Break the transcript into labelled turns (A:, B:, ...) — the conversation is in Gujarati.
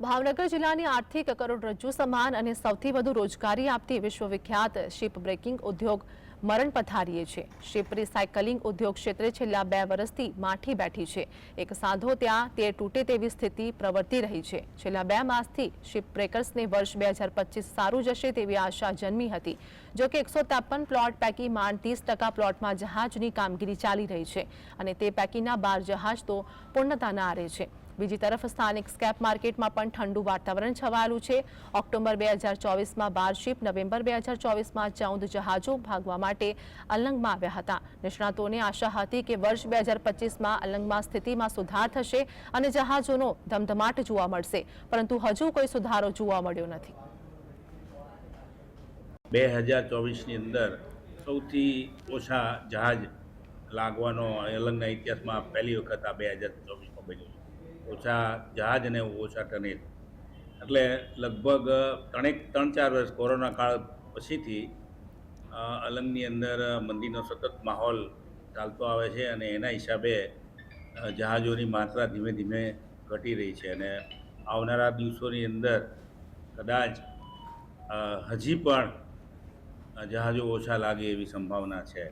A: ભાવનગર જિલ્લાની આર્થિક કરોડરજ્જુ સમાન અને સૌથી વધુ રોજગારી આપતી વિશ્વવિખ્યાત શિપ બ્રેકિંગ ઉદ્યોગ મરણ પથારીએ છે. શિપ રિસાયકલિંગ ઉદ્યોગ ક્ષેત્રે છેલ્લા બે વર્ષથી માઠી બેઠી છે. એક સાંધો ત્યાં તે તૂટે તેવી સ્થિતિ પ્રવર્તી રહી છે. છેલ્લા બે માસથી શિપ બ્રેકર્સને વર્ષ બે હજાર પચીસ સારું જશે તેવી આશા જન્મી હતી. જો કે એકસો ત્રેપન પ્લોટ પૈકી માંડ ત્રીસ ટકા પ્લોટમાં જહાજની કામગીરી ચાલી રહી છે અને તે પૈકીના બાર જહાજ તો પૂર્ણતાના આરે છે. બીજી તરફ સ્થાનિક સ્કેપ માર્કેટમાં પણ ઠંડુ વાતાવરણ છવાયેલું છે. ઓક્ટોબર બે હજાર બાર શિપ નવેમ્બર બે હજાર ચોવીસમાં જહાજો ભાગવા માટે અલંગમાં આવ્યા હતા. નિષ્ણાતોને આશા હતી કે વર્ષ બે હજાર અલંગમાં સ્થિતિમાં સુધાર થશે અને જહાજોનો ધમધમાટ જોવા મળશે. પરંતુ હજુ કોઈ સુધારો જોવા મળ્યો નથી.
B: બે હજાર ચોવીસની અંદર સૌથી ઓછા જહાજ લાગવાનો અલંગના ઇતિહાસમાં પહેલી વખત આ બે હજાર ચોવીસમાં બન્યું ઓછા જહાજ અને ઓછા ટનેલ. એટલે લગભગ ત્રણેક, ત્રણ, ચાર વર્ષ કોરોના કાળ પછીથી અલંગની અંદર મંદીનો સતત માહોલ ચાલતો આવે છે અને એના હિસાબે જહાજોની માત્રા ધીમે ધીમે ઘટી રહી છે અને આવનારા દિવસોની અંદર કદાચ હજી પણ જહાજો ઓછા લાગે એવી સંભાવના છે.